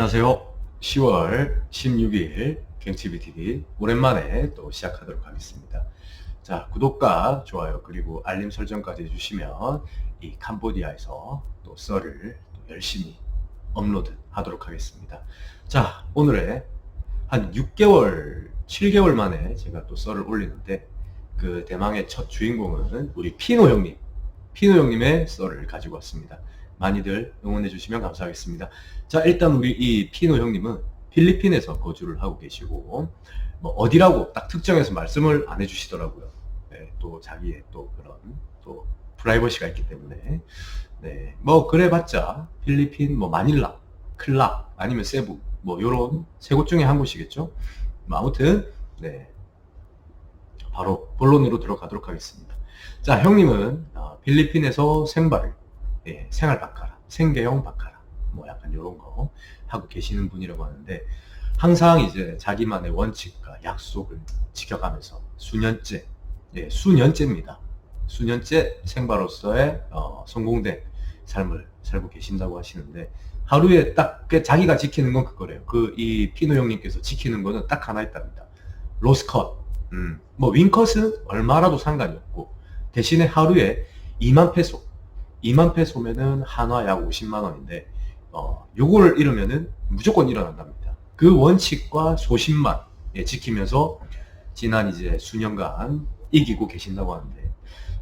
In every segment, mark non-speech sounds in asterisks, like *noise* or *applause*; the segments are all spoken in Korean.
안녕하세요. 10월 16일 갱치비TV 오랜만에 또 시작하도록 하겠습니다. 자, 구독과 좋아요 그리고 알림 설정까지 해주시면 이 캄보디아에서 또 썰을 또 열심히 업로드 하도록 하겠습니다. 자, 오늘의 한 6개월, 7개월 만에 제가 또 썰을 올리는데 그 대망의 첫 주인공은 우리 피노 형님, 피노 형님의 썰을 가지고 왔습니다. 많이들 응원해 주시면 감사하겠습니다. 자, 일단 우리 이 피노 형님은 필리핀에서 거주를 하고 계시고, 뭐 어디라고 딱 특정해서 말씀을 안 해주시더라고요. 네, 또 자기의 또 그런 또 프라이버시가 있기 때문에. 네, 뭐 그래봤자 필리핀 뭐 마닐라, 클라 아니면 세부 뭐 요런 세 곳 중에 한 곳이겠죠. 뭐 아무튼 네 바로 본론으로 들어가도록 하겠습니다. 자, 형님은 어, 필리핀에서 생발을 예, 생활 바카라, 생계형 바카라, 뭐 약간 이런 거 하고 계시는 분이라고 하는데 항상 이제 자기만의 원칙과 약속을 지켜가면서 수년째, 예, 수년째입니다. 수년째 생바로서의 어, 성공된 삶을 살고 계신다고 하시는데 하루에 딱그 자기가 지키는 건 그거래요. 그 이 피노 형님께서 지키는 거는 딱 하나 있답니다. 로스컷. 음, 뭐 윙컷은 얼마라도 상관이 없고 대신에 하루에 2만 페소 2만 페소면은 한화 약 50만 원인데 어, 요거를 잃으면은 무조건 일어난답니다. 그 원칙과 소신만 예, 지키면서 지난 이제 수년간 이기고 계신다고 하는데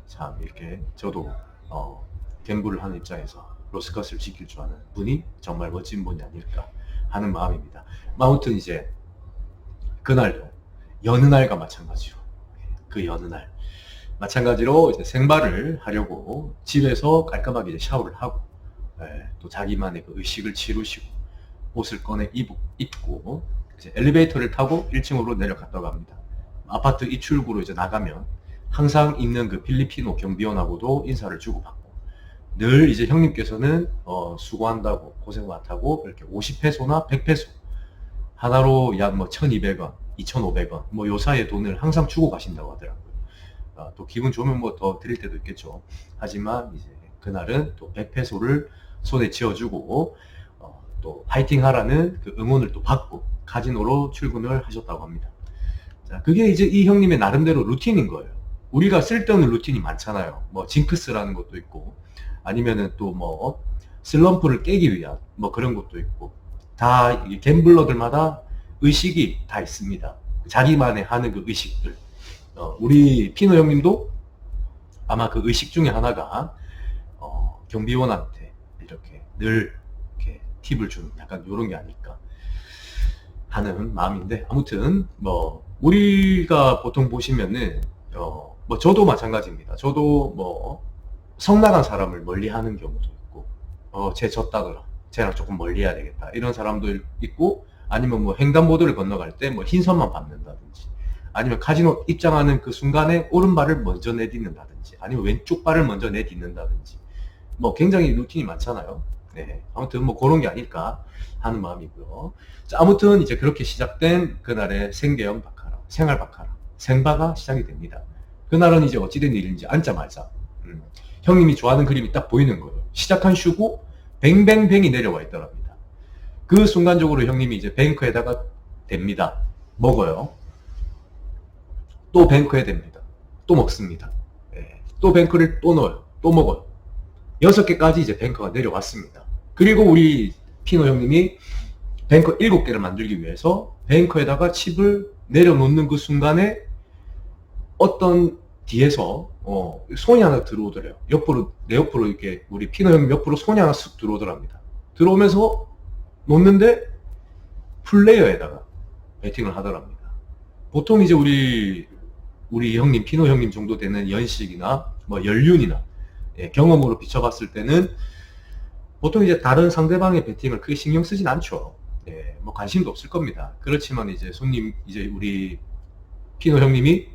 참 이렇게 저도 어, 갱부를 하는 입장에서 로스컷을 지킬 줄 아는 분이 정말 멋진 분이 아닐까 하는 마음입니다. 아무튼 이제 그날도 여느 날과 마찬가지로 그 여느 날 마찬가지로 이제 생발을 하려고 집에서 깔끔하게 이제 샤워를 하고 예, 또 자기만의 그 의식을 치루시고 옷을 꺼내 입, 입고 이제 엘리베이터를 타고 1층으로 내려갔다고 합니다. 아파트 입출구로 이제 나가면 항상 있는 그 필리핀오 경비원하고도 인사를 주고받고 늘 이제 형님께서는 어, 수고한다고 고생 많다고 이렇게 50페소나 100페소 하나로 약 뭐 1200원, 2500원 뭐 요 사이의 돈을 항상 주고 가신다고 하더라고요. 아, 또 기분 좋으면 뭐 더 드릴 때도 있겠죠. 하지만 이제 그날은 또 100페소를 손에 쥐어주고 어, 또 파이팅 하라는 그 응원을 또 받고 카지노로 출근을 하셨다고 합니다. 자, 그게 이제 이 형님의 나름대로 루틴인 거예요. 우리가 쓸데없는 루틴이 많잖아요. 뭐 징크스라는 것도 있고 아니면은 또 뭐 슬럼프를 깨기 위한 뭐 그런 것도 있고 다이 갬블러들마다 의식이 다 있습니다. 자기만의 하는 그 의식들. 어, 우리 피노 형님도 아마 그 의식 중에 하나가 어, 경비원한테 이렇게 늘 이렇게 팁을 주는 약간 이런 게 아닐까 하는 마음인데 아무튼 뭐 우리가 보통 보시면은 어, 뭐 저도 마찬가지입니다. 저도 뭐 성나간 사람을 멀리하는 경우도 있고 어, 쟤 졌다더라. 쟤랑 조금 멀리해야 되겠다. 이런 사람도 있고 아니면 뭐 횡단보도를 건너갈 때 뭐 흰선만 밟는다든지 아니면 카지노 입장하는 그 순간에 오른발을 먼저 내딛는다든지 아니면 왼쪽 발을 먼저 내딛는다든지 뭐 굉장히 루틴이 많잖아요. 네. 아무튼 뭐 그런 게 아닐까 하는 마음이고요. 자, 아무튼 이제 그렇게 시작된 그날의 생계형 바카라, 생활 바카라, 생바가 시작이 됩니다. 그날은 이제 어찌된 일인지 앉자마자 음, 형님이 좋아하는 그림이 딱 보이는 거예요. 시작한 슈고 뱅뱅뱅이 내려와 있더랍니다. 그 순간적으로 형님이 이제 뱅크에다가 댑니다. 먹어요. 또 뱅크에 댑니다. 또 먹습니다. 예. 또 뱅크를 또 넣어요. 또 먹어요. 여섯 개까지 이제 뱅크가 내려왔습니다. 그리고 우리 피노 형님이 뱅크 일곱 개를 만들기 위해서 뱅크에다가 칩을 내려놓는 그 순간에 어떤 뒤에서 어, 손이 하나 들어오더래요. 옆으로 내 옆으로 이렇게 우리 피노 형님 옆으로 손이 하나 쓱 들어오더랍니다. 들어오면서 놓는데 플레이어에다가 배팅을 하더랍니다. 보통 이제 우리 우리 형님 피노 형님 정도 되는 연식이나 뭐 연륜이나 예, 경험으로 비춰봤을 때는 보통 이제 다른 상대방의 배팅을 크게 신경 쓰진 않죠. 예, 뭐 관심도 없을 겁니다. 그렇지만 이제 손님 이제 우리 피노 형님이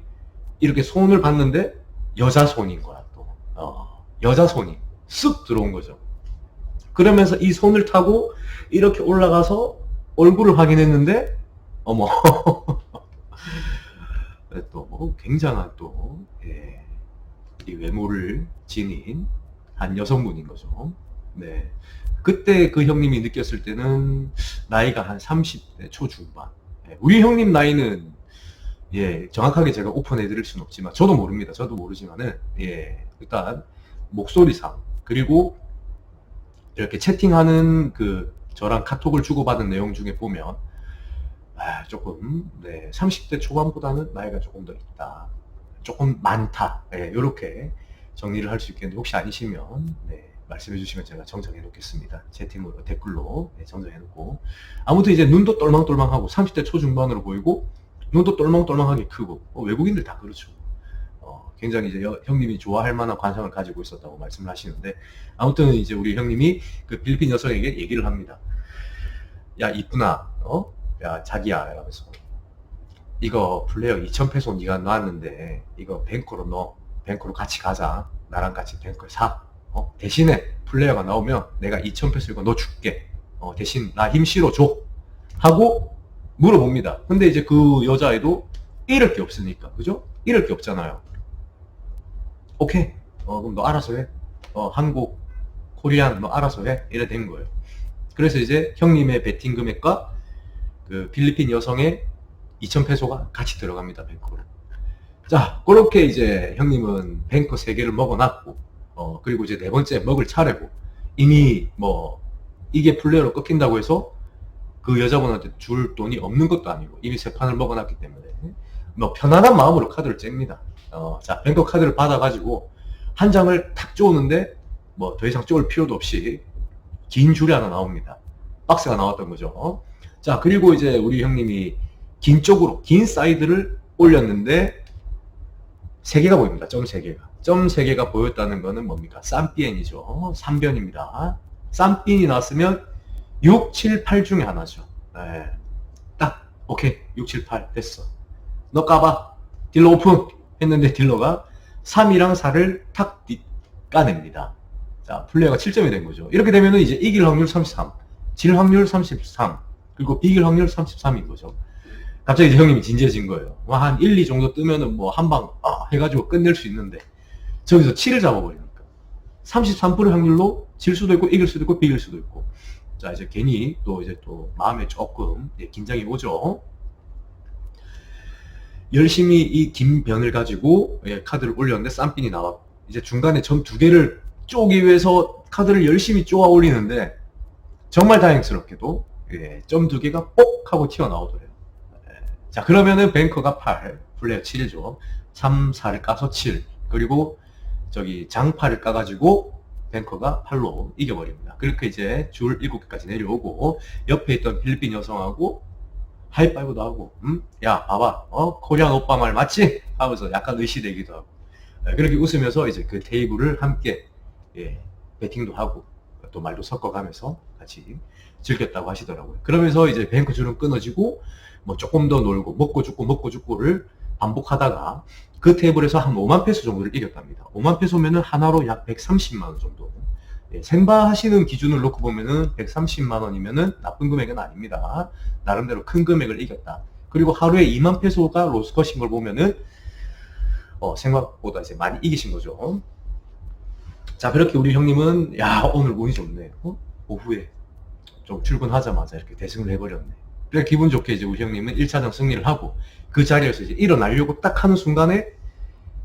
이렇게 손을 봤는데 여자 손인 거야 또 어, 여자 손이 쓱 들어온 거죠. 그러면서 이 손을 타고 이렇게 올라가서 얼굴을 확인했는데 어머 *laughs* 또 굉장한 또 예, 이 외모를 지닌 한 여성분인 거죠. 네. 그때 그 형님이 느꼈을 때는 나이가 한 30대 초중반. 예, 우리 형님 나이는 예, 정확하게 제가 오픈해 드릴 수는 없지만 저도 모릅니다. 저도 모르지만은 예, 일단 목소리상 그리고 이렇게 채팅하는 그 저랑 카톡을 주고받은 내용 중에 보면 아, 조금 네, 30대 초반보다는 나이가 조금 더 있다. 조금 많다. 예, 이렇게 정리를 할 수 있겠는데 혹시 아니시면 네, 말씀해 주시면 제가 정정해 놓겠습니다. 채팅으로 댓글로 네, 정정해 놓고 아무튼 이제 눈도 똘망똘망하고 30대 초중반으로 보이고 눈도 똘망똘망하게 크고 어, 외국인들 다 그렇죠. 어, 굉장히 이제 여- 형님이 좋아할 만한 관상을 가지고 있었다고 말씀을 하시는데 아무튼 이제 우리 형님이 그 필리핀 여성에게 얘기를 합니다. 야 이쁘나 어? 야 자기야. 이러면서 이거 플레이어 2,000페소 네가 놨는데 이거 뱅코로 넣어. 뱅코로 같이 가자. 나랑 같이 뱅코 사. 어? 대신에 플레이어가 나오면 내가 2,000페소 이거 너 줄게. 어, 대신 나 힘 실어줘. 하고 물어봅니다. 근데 이제 그 여자애도 잃을 게 없으니까. 그죠? 잃을 게 없잖아요. 오케이. 어, 그럼 너 알아서 해. 어, 한국 코리안 너 알아서 해. 이래 된 거예요. 그래서 이제 형님의 베팅 금액과 그 필리핀 여성의 2,000페소가 같이 들어갑니다, 뱅크로. 자, 그렇게 이제 형님은 뱅크 3개를 먹어놨고, 어, 그리고 이제 네 번째 먹을 차례고, 이미 뭐, 이게 플레이어로 꺾인다고 해서 그 여자분한테 줄 돈이 없는 것도 아니고, 이미 세 판을 먹어놨기 때문에, 뭐, 편안한 마음으로 카드를 잽니다. 어, 자, 뱅크 카드를 받아가지고, 한 장을 탁 쪼는데, 뭐, 더 이상 쪼을 필요도 없이, 긴 줄이 하나 나옵니다. 박스가 나왔던 거죠. 자, 그리고 이제 우리 형님이 긴 쪽으로, 긴 사이드를 올렸는데, 세 개가 보입니다. 점 세 개가. 점 세 개가 보였다는 거는 뭡니까? 쌈비엔이죠. 3변입니다. 쌈빈이 나왔으면 6, 7, 8 중에 하나죠. 네. 딱, 오케이. 6, 7, 8 됐어. 너 까봐. 딜러 오픈! 했는데 딜러가 3이랑 4를 탁 뒤- 까냅니다. 자, 플레이어가 7점이 된 거죠. 이렇게 되면은 이제 이길 확률 33, 질 확률 33, 그리고 이길 확률 33인 거죠. 갑자기 이제 형님이 진지해진 거예요. 와, 한 1, 2 정도 뜨면은 뭐 한 방, 아, 해가지고 끝낼 수 있는데, 저기서 7을 잡아버리니까. 33% 확률로 질 수도 있고, 이길 수도 있고, 비길 수도 있고. 자, 이제 괜히 또 이제 또 마음에 조금 예, 긴장이 오죠. 열심히 이 긴 변을 가지고 예, 카드를 올렸는데 쌈핀이 나왔고, 이제 중간에 점 두 개를 쪼기 위해서 카드를 열심히 쪼아 올리는데, 정말 다행스럽게도 예, 점 두 개가 뽁 하고 튀어나오더래요. 예. 자 그러면은 뱅커가 8, 플레이어 7이죠. 3, 4를 까서 7, 그리고 저기 장파를 까가지고 뱅커가 8로 이겨버립니다. 그렇게 이제 줄 7개까지 내려오고 옆에 있던 필리핀 여성하고 하이파이브도 하고 음? 야 봐봐 어? 코리안 오빠 말 맞지? 하면서 약간 의시되기도 하고 예, 그렇게 웃으면서 이제 그 테이블을 함께 예, 배팅도 하고 또 말도 섞어가면서 같이 즐겼다고 하시더라고요. 그러면서 이제 뱅크 줄은 끊어지고 뭐 조금 더 놀고 먹고 죽고 먹고 죽고를 반복하다가 그 테이블에서 한 5만 페소 정도를 이겼답니다. 5만 페소면은 하나로 약 130만 원 정도. 예, 생바 하시는 기준을 놓고 보면은 130만 원이면은 나쁜 금액은 아닙니다. 나름대로 큰 금액을 이겼다. 그리고 하루에 2만 페소가 로스컷인 걸 보면은 어, 생각보다 이제 많이 이기신 거죠. 자, 그렇게 우리 형님은 야 오늘 운이 좋네. 어? 오후에 좀 출근하자마자 이렇게 대승을 해버렸네. 그래 기분 좋게 이제 우리 형님은 1차전 승리를 하고 그 자리에서 이제 일어나려고 딱 하는 순간에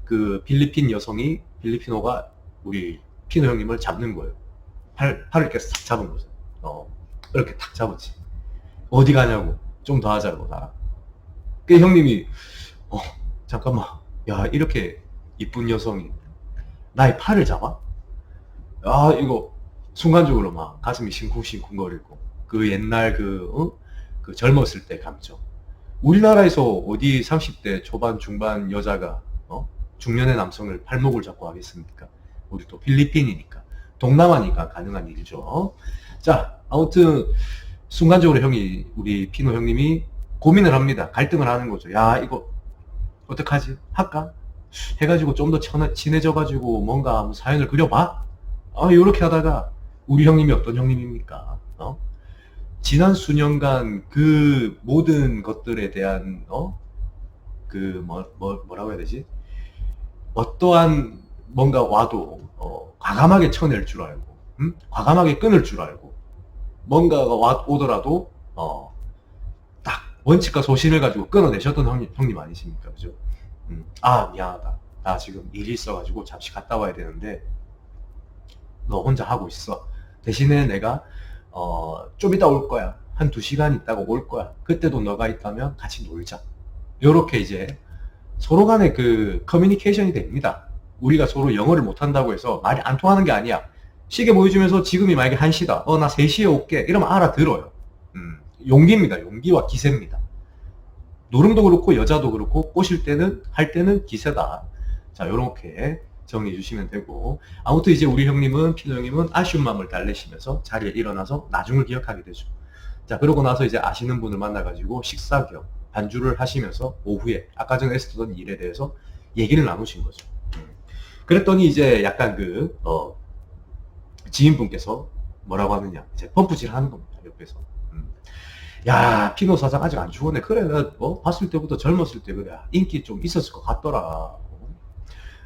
그 필리핀 여성이 필리핀어가 우리 피노 형님을 잡는 거예요. 팔 팔을 이렇게 싹 잡은 거죠. 어 이렇게 탁 잡았지. 어디 가냐고 좀 더 하자고 나랑. 그 형님이 어 잠깐만 야 이렇게 이쁜 여성이 나의 팔을 잡아? 아 이거 순간적으로 막 가슴이 싱쿵싱쿵거리고 그 옛날 그, 어? 그 젊었을 때 감정. 우리나라에서 어디 30대 초반 중반 여자가 어? 중년의 남성을 팔목을 잡고 하겠습니까? 우리 또 필리핀이니까 동남아니까 가능한 일이죠. 자 아무튼 순간적으로 형이 우리 피노 형님이 고민을 합니다. 갈등을 하는 거죠. 야 이거 어떡하지? 할까? 해가지고 좀 더 친해져가지고 뭔가 사연을 그려봐. 아 이렇게 하다가 우리 형님이 어떤 형님입니까? 어? 지난 수년간 그 모든 것들에 대한 어? 그 뭐, 뭐 뭐라고 해야 되지? 어떠한 뭔가 와도 어, 과감하게 쳐낼 줄 알고 음? 과감하게 끊을 줄 알고 뭔가가 와, 오더라도 어, 딱 원칙과 소신을 가지고 끊어내셨던 형님, 형님 아니십니까? 그죠? 음, 아 미안하다. 나 지금 일이 있어가지고 잠시 갔다 와야 되는데 너 혼자 하고 있어. 대신에 내가 어, 좀 이따 올 거야. 한 두 시간 있다가 올 거야. 그때도 너가 있다면 같이 놀자. 요렇게 이제 서로 간의 그 커뮤니케이션이 됩니다. 우리가 서로 영어를 못한다고 해서 말이 안 통하는 게 아니야. 시계 보여주면서 지금이 만약에 1시다. 어, 나 3시에 올게. 이러면 알아들어요. 음, 용기입니다. 용기와 기세입니다. 노름도 그렇고 여자도 그렇고 꼬실 때는 할 때는 기세다. 자, 요렇게 정리해 주시면 되고 아무튼 이제 우리 형님은 피노 형님은 아쉬운 마음을 달래시면서 자리에 일어나서 나중을 기억하게 되죠. 자, 그러고 나서 이제 아시는 분을 만나가지고 식사 겸 반주를 하시면서 오후에 아까 전에 했었던 일에 대해서 얘기를 나누신 거죠. 음. 그랬더니 이제 약간 그, 어, 지인분께서 뭐라고 하느냐. 이제 펌프질 하는 겁니다. 옆에서. 음. 야, 피노 사장 아직 안 죽었네. 그래, 나, 어, 봤을 때부터 젊었을 때 그래. 인기 좀 있었을 것 같더라.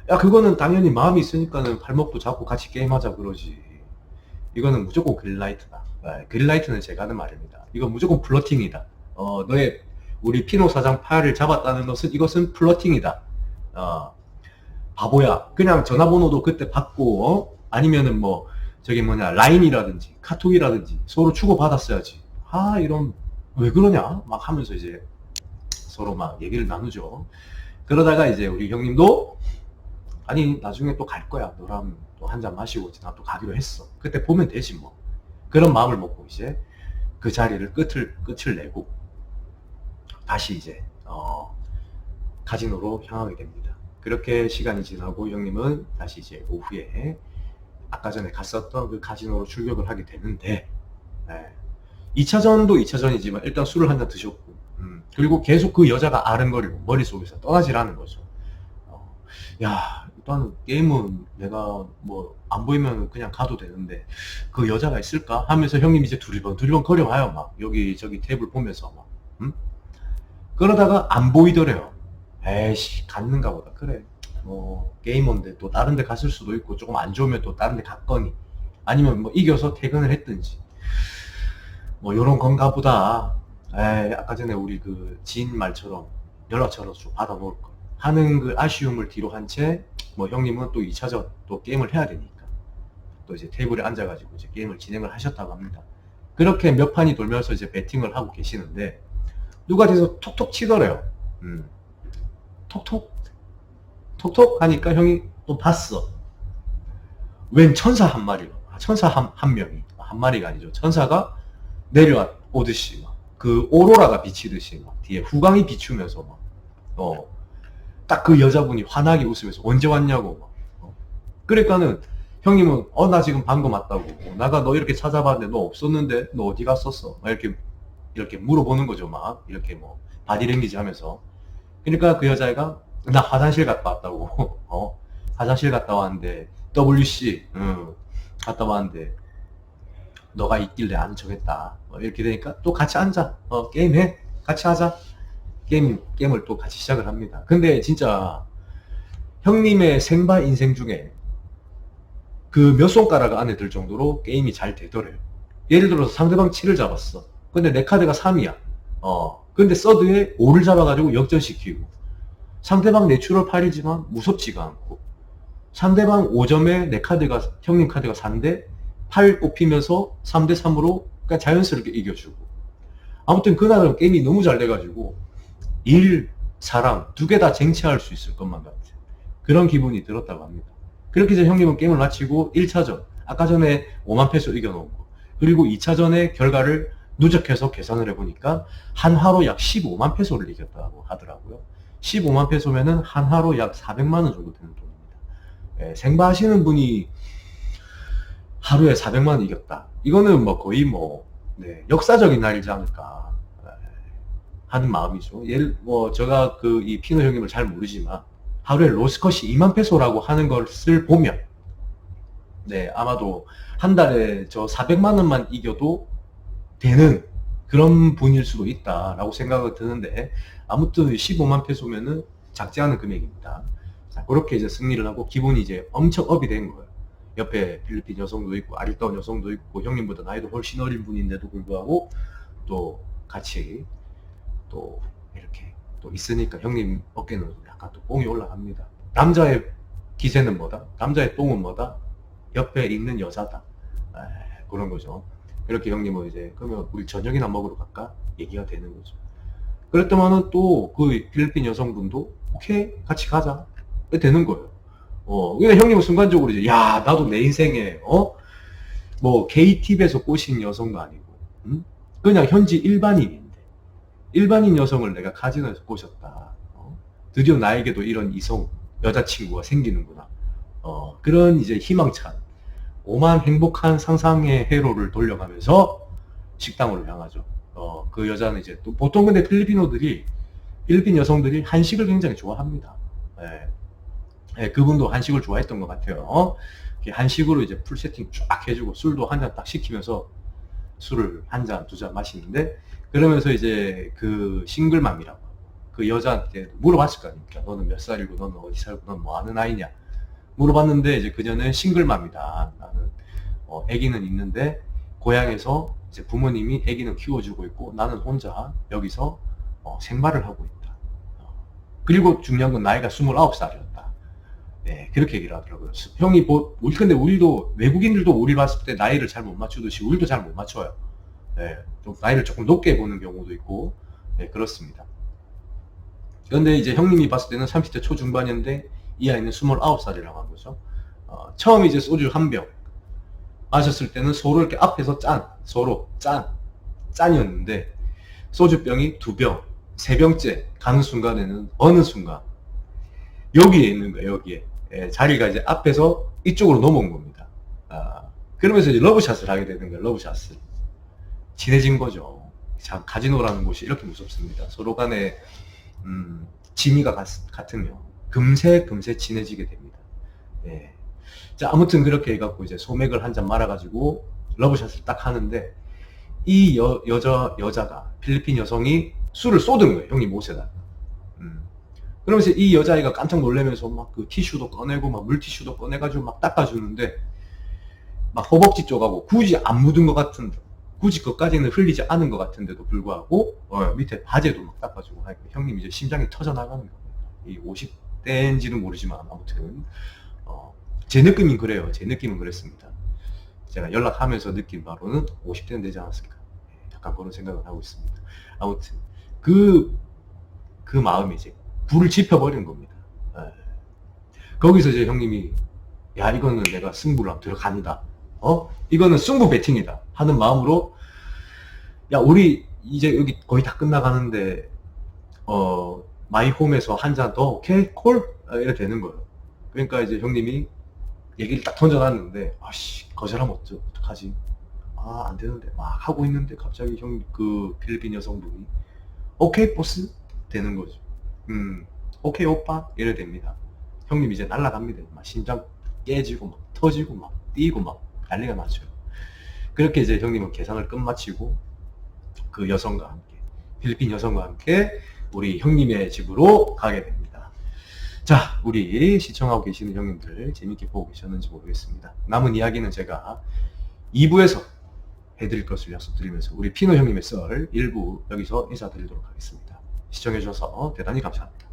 야, 그거는 당연히 마음이 있으니까는 발목도 잡고 같이 게임하자 그러지. 이거는 무조건 그린라이트다. 네, 그린라이트는 제가 하는 말입니다. 이건 무조건 플러팅이다. 어, 너의 우리 피노 사장 팔을 잡았다는 것은 이것은 플러팅이다. 어, 바보야. 그냥 전화번호도 그때 받고 어? 아니면은 뭐 저기 뭐냐 라인이라든지 카톡이라든지 서로 주고 받았어야지. 아 이런 왜 그러냐 막 하면서 이제 서로 막 얘기를 나누죠. 그러다가 이제 우리 형님도 아니 나중에 또 갈 거야. 너랑 또 한 잔 마시고 나또 가기로 했어. 그때 보면 되지 뭐. 그런 마음을 먹고 이제 그 자리를 끝을 끝을 내고 다시 이제 어, 카지노로 향하게 됩니다. 그렇게 시간이 지나고 형님은 다시 이제 오후에 아까 전에 갔었던 그 카지노로 출격을 하게 되는데 네. 2차전도 2차전이지만 일단 술을 한 잔 드셨고 음, 그리고 계속 그 여자가 아른거리고 머릿속에서 않은 거죠. 어, 야 일단 게임은 내가 뭐 안 보이면 그냥 가도 되는데 그 여자가 있을까 하면서 형님 이제 두리번 두리번 거려와요 막. 여기 저기 테이블 보면서 막 음? 그러다가 안 보이더래요. 에이씨 갔는가 보다. 그래. 뭐 게이머인데 또 다른 데 갔을 수도 있고 조금 안 좋으면 또 다른 데 갔거니. 아니면 뭐 이겨서 퇴근을 했든지. 뭐 요런 건가 보다. 에이 아까 전에 우리 그 지인 말처럼 연락처럼 좀 받아 놓을 거 하는 그 아쉬움을 뒤로 한 채 뭐 형님은 또 2차전 또 게임을 해야 되니까 또 이제 테이블에 앉아가지고 이제 게임을 진행을 하셨다고 합니다. 그렇게 몇 판이 돌면서 이제 배팅을 하고 계시는데 누가 뒤에서 톡톡 치더래요. 음. 톡톡 톡톡 하니까 형이 또 봤어. 웬 천사 한 마리가 천사 한, 한 명이 한 마리가 아니죠. 천사가 내려와 오듯이 막 그 오로라가 비치듯이 막 뒤에 후광이 비추면서 막 어. 딱 그 여자분이 환하게 웃으면서 언제 왔냐고 막. 어. 그러니까는 형님은 어 나 지금 방금 왔다고. 어, 나가 너 이렇게 찾아봤는데 너 없었는데? 너 어디 갔었어? 막 이렇게 이렇게 물어보는 거죠 막. 이렇게 뭐 바디랭귀지 하면서. 그러니까 그 여자애가 나 화장실 갔다 왔다고. *laughs* 어? 화장실 갔다 왔는데 WC 응. 갔다 왔는데 너가 있길래 아는 척했다. 어, 이렇게 되니까 또 같이 앉아. 어 게임해. 같이 하자 게임 게임을 또 같이 시작을 합니다 근데 진짜 형님의 생바 인생 중에 그 몇 손가락 안에 들 정도로 게임이 잘 되더래요. 예를 들어서 상대방 7을 잡았어. 근데 내 카드가 3이야. 어. 근데 서드에 5를 잡아가지고 역전시키고. 상대방 내추럴 8이지만 무섭지가 않고. 상대방 5점에 내 카드가, 형님 카드가 4인데 8 뽑히면서 3대 3으로 그러니까 자연스럽게 이겨주고. 아무튼 그날은 게임이 너무 잘 돼가지고 1, 사랑 두 개 다 쟁취할 수 있을 것만 같아. 그런 기분이 들었다고 합니다. 그렇게 해서 형님은 게임을 마치고 1차전 아까 전에 5만 페소 이겨놓은 거 그리고 2차전의 결과를 누적해서 계산을 해보니까 한화로 약 15만 페소를 이겼다고 하더라고요. 15만 페소면은 한화로 약 400만 원 정도 되는 돈입니다. 예, 생바하시는 분이 하루에 400만 원 이겼다. 이거는 뭐 거의 뭐 네, 역사적인 날이지 않을까 예, 하는 마음이죠. 예를 뭐 제가 그 이 피노 형님을 잘 모르지만 하루에 로스컷이 2만 페소라고 하는 것을 보면 네 아마도 한 달에 저 400만 원만 이겨도 되는 그런 분일 수도 있다라고 생각이 드는데 아무튼 15만 페소면은 작지 않은 금액입니다. 자, 그렇게 이제 승리를 하고 기분이 이제 엄청 업이 된 거예요. 옆에 필리핀 여성도 있고 아리따운 여성도 있고 형님보다 나이도 훨씬 어린 분인데도 불구하고 또 같이 또 이렇게 또 있으니까 형님 어깨는 약간 또 뽕이 올라갑니다. 남자의 기세는 뭐다? 남자의 똥은 뭐다? 옆에 있는 여자다. 에, 그런 거죠. 이렇게 형님은 이제 그러면 우리 저녁이나 먹으러 갈까? 얘기가 되는 거죠. 그랬더만은 또 그 필리핀 여성분도 오케이 같이 가자. 되는 거예요. 어, 그러니까 형님은 순간적으로 이제 야 나도 내 인생에 어 뭐 게이팁에서 꼬신 여성도 아니고 음? 그냥 현지 일반인인데 일반인 여성을 내가 카지노에서 꼬셨다. 어? 드디어 나에게도 이런 이성 여자친구가 생기는구나. 어, 그런 이제 희망찬 오만 행복한 상상의 회로를 돌려가면서 식당으로 향하죠. 어, 그 여자는 이제 또 보통 근데 필리핀어들이 필리핀 여성들이 한식을 굉장히 좋아합니다. 예. 예, 그분도 한식을 좋아했던 것 같아요. 어? 한식으로 이제 풀 세팅 쫙 해주고 술도 한 잔 딱 시키면서 술을 한 잔, 두 잔 마시는데 그러면서 이제 그 싱글맘이라고 그 여자한테 물어봤을 거 아닙니까? 너는 몇 살이고 너는 어디 살고 넌뭐 하는 아이냐? 물어봤는데 이제 그녀는 싱글맘이다. 나는 어, 아기는 있는데 고향에서 이제 부모님이 아기는 키워주고 있고 나는 혼자 여기서 어, 생활을 하고 있다. 어, 그리고 중요한 건 나이가 29살이었다. 네, 그렇게 얘기를 하더라고요. 형이 뭐, 근데 우리도 외국인들도 우리 봤을 때 나이를 잘 못 맞추듯이 우리도 잘 못 맞춰요. 네, 좀 나이를 조금 높게 보는 경우도 있고, 네, 그렇습니다. 그런데 이제 형님이 봤을 때는 30대 초중반이었는데 이 아이는 29살이라고 한 거죠. 어, 처음 이제 소주 한 병 마셨을 때는 서로 이렇게 앞에서 짠, 서로 짠, 짠이었는데 소주병이 두 병, 세 병째 가는 순간에는 어느 순간 여기에 있는 거예요, 여기에. 예, 자리가 이제 앞에서 이쪽으로 넘어온 겁니다. 아, 그러면서 이제 러브샷을 하게 되는 거예요, 러브샷을. 친해진 거죠. 자, 카지노라는 곳이 이렇게 무섭습니다. 서로 간에, 음, 진위가 같, 같으면 금세 금세 친해지게 됩니다. 예. 자, 아무튼 그렇게 해갖고 이제 소맥을 한 잔 말아가지고 러브샷을 딱 하는데 이 여, 여자, 여자가 필리핀 여성이 술을 쏟은 거예요, 형님 옷에다가. 음. 그러면서 이 여자아이가 깜짝 놀라면서 막 그 티슈도 꺼내고 막 물티슈도 꺼내가지고 막 닦아주는데 막 허벅지 쪽하고 굳이 안 묻은 것 같은 굳이 그까지는 흘리지 않은 것 같은데도 불구하고 어, 밑에 바지도 막 닦아주고 하니까 형님 이제 심장이 터져 나가는 겁니다. 이 50대인지는 모르지만 아무튼 어, 제 느낌은 그래요. 제 느낌은 그랬습니다. 제가 연락하면서 느낀 바로는 50대는 되지 않았을까. 예, 약간 그런 생각을 하고 있습니다. 아무튼 그, 그 마음이 이제 불을 지펴버리는 겁니다. 예. 거기서 이제 형님이 야 이거는 내가 승부를 들어간다. 어? 이거는 승부 배팅이다. 하는 마음으로 야 우리 이제 여기 거의 다 끝나가는데 어 마이 홈에서 한 잔 더 오케이 콜 아, 이래 되는 거예요. 그러니까 이제 형님이 얘기를 딱 던져놨는데 아씨 거절하면 어쩌 어떡하지? 아 안 되는데 막 하고 있는데 갑자기 형 그 필리핀 여성분이 오케이 보스 되는 거죠. 음, 오케이 오빠 이래 됩니다. 형님 이제 날라갑니다. 막 심장 깨지고 막 터지고 막 뛰고 막 난리가 나죠. 그렇게 이제 형님은 계산을 끝마치고 그 여성과 함께 필리핀 여성과 함께 우리 형님의 집으로 가게 됩니다. 자, 우리 시청하고 계시는 형님들 재밌게 보고 계셨는지 모르겠습니다. 남은 이야기는 제가 2부에서 해드릴 것을 약속드리면서 우리 피노 형님의 썰 1부 여기서 인사드리도록 하겠습니다. 시청해주셔서 대단히 감사합니다.